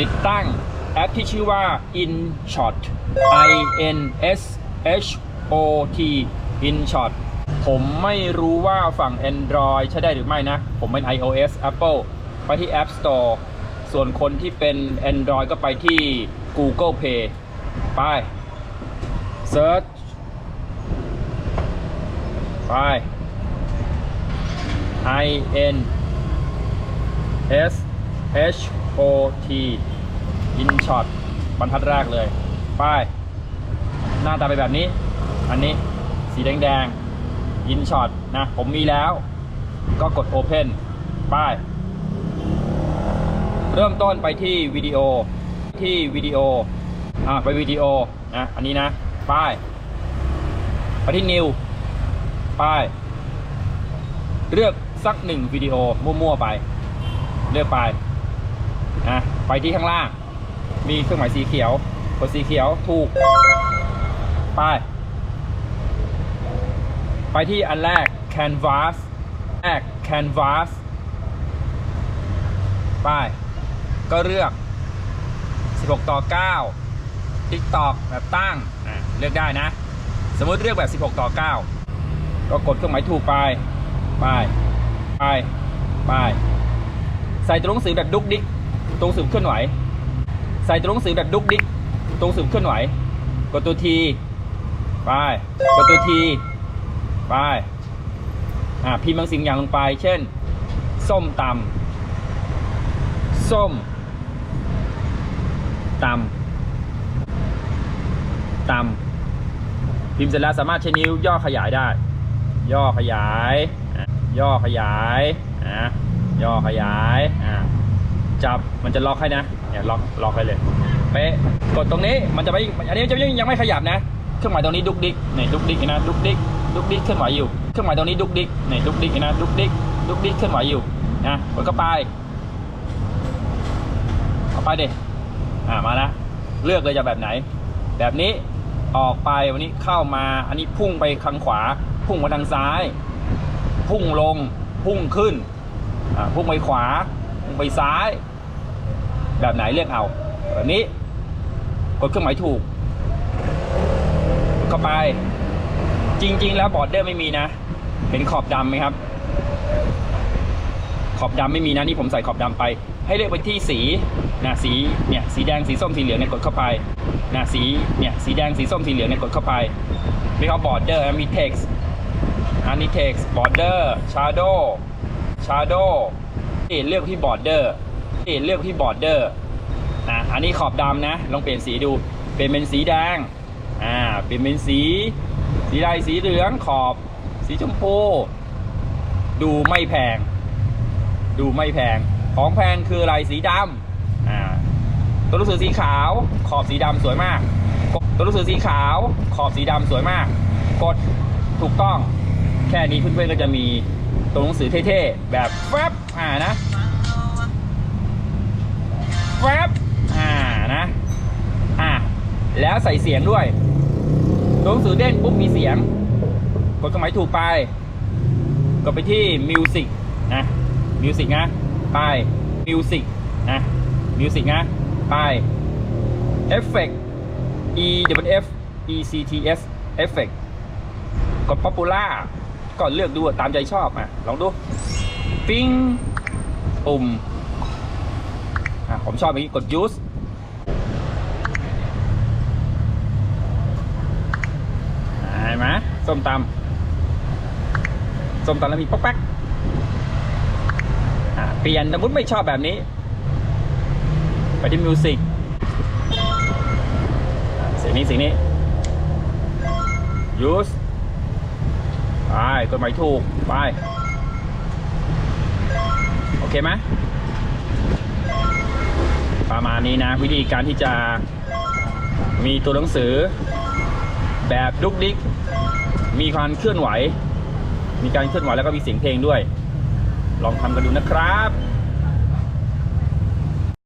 ติดตั้งแอปที่ชื่อว่า InShot I N S H O T InShot ผมไม่รู้ว่าฝั่ง Android ใช้ได้หรือไม่นะ ผมเป็น iOS Apple ไปที่ App Store ส่วนคนที่เป็น Android ก็ไปที่ Google Play ไป Search ไป I N S H O T InShot บรรทัดแรกเลยไปหน้าตาไปนแบบนี้ อันนี้สีแดงๆ InShot นะ ผมมีแล้ว ก็กด Open ไปเริ่มต้นไปที่วิดีโอที่วิดีโออ่าไปวิดีโอนะอันนี้นะไปไปที่ New ไปเลือกสักหนึ่งวิดีโอมั่วๆไป เลือกไป นะไปที่ข้างล่าง มีเครื่องหมายสีเขียวกดสีเขียวถูก ไป ไปที่อันแรก canvas แรก canvas ไป ก็เลือก 16 ต่อ 9 TikTok แบบตั้งเลือกได้นะ สมมติเลือกแบบ 16 ต่อ 9 ก็กดเครื่องหมายถูกไป ไป ไป ไป ใส่ตัวหนังสือแบบดุกดิก ตรงสืบเคลื่อนไหว ใส่ตัวหนังสือแบบดุกดิกตรงสืบเคลื่อนไหว กดตัวทีไปกดตัวทีไปอ่าพิมพ์บางสิ่งอย่างลงไป เช่น ส้มตำส้มตำตำพิมพ์เสร็จแล้วสามารถใช้นิ้วย่อขยายได้ ย่อขยาย ย่อขยายอะย่อขยายอะ จับมันจะล็อกให้นะเนี่ยล็อกล็อกให้เลยเป๊ะกดตรงนี้มันจะไม่อันนี้จะยังยังไม่ขยับนะเครื่องหมายตรงนี้ดุกดิกเนี่ยดุกดิกนะดุกดิกดุกดิกเคลื่อนไหวอยู่เครื่องหมายตรงนี้ดุกดิกเนี่ยดุกดิกนะดุกดิกดุกดิกเคลื่อนไหวอยู่นะกดเข้าไปเข้าไปดิอ่ามาละเลือกเลยจะแบบไหน แบบนี้ออกไปวันนี้เข้ามาอันนี้พุ่งไปทางขวา พุ่งมาทางซ้าย พุ่งลง พุ่งขึ้นอ่าพุ่งไปขวา พุ่งไปซ้าย แบบไหนเลือกเอาแบบนี้กดเครื่องหมายถูก เข้าไป จริง ๆ แล้วบอร์ดเดอร์ไม่มีนะ เห็นขอบดำไหมครับ ขอบดำไม่มีนะนี่ผมใส่ขอบดำไป ให้เลือกไปที่สีนะสีเนี่ยสีแดงสีส้มสีเหลืองเนี่ยกดเข้าไปนะสีเนี่ยสีแดงสีส้มสีเหลืองเนี่ยกดเข้าไปมีเขาบอร์ดเดอร์มี text อันนี้ text border shadow shadow เลือกที่ border เเลือกที่ border อะอันนี้ขอบดำนะ ลองเปลี่ยนสีดู เปลี่ยนเป็นสีแดงอ่าเปลี่ยนเป็นสี สีใดสีเหลืองขอบ สีชมพูดูไม่แพง ดูไม่แพง ของแพงคืออะไรสีดำอ่าตัวหนังสือสีขาวขอบสีดำสวยมาก ตัวหนังสือสีขาวขอบสีดำสวยมาก กดถูกต้อง แค่นี้เพื่อนๆก็จะมีตัวหนังสือเท่ๆแบบแฟบอ่านะ แฟบอ่านะอ่าแล้วใส่เสียงด้วยตัวหนังสือเด้นปุ๊บมีเสียง กดเครื่องหมายถูกไป กดไปที่มิวสิกนะมิวสิกนะไปมิวสิกนะมิวสิกนะไปเอฟเฟก E W F E C T S เอฟเฟกกด popular ก็เลือกดูตามใจชอบอะลองดู ปิ้งปุ่ม ผมชอบอย่างนี้กด use อ่าเห็นไหมส้มตำส้มตำแล้วมีป๊อกแป๊กอะเปลี่ยนสมมติไม่ชอบแบบนี้ ไปที่มิวสิกเสียงนี้เสียงนี้ use ไปกดหมายถูก ไป โอเคไหม ประมาณนี้นะ วิธีการที่จะมีตัวหนังสือ แบบดุกดิก มีความเคลื่อนไหว มีการเคลื่อนไหวแล้วก็มีเสียงเพลงด้วย ลองทำกันดูนะครับ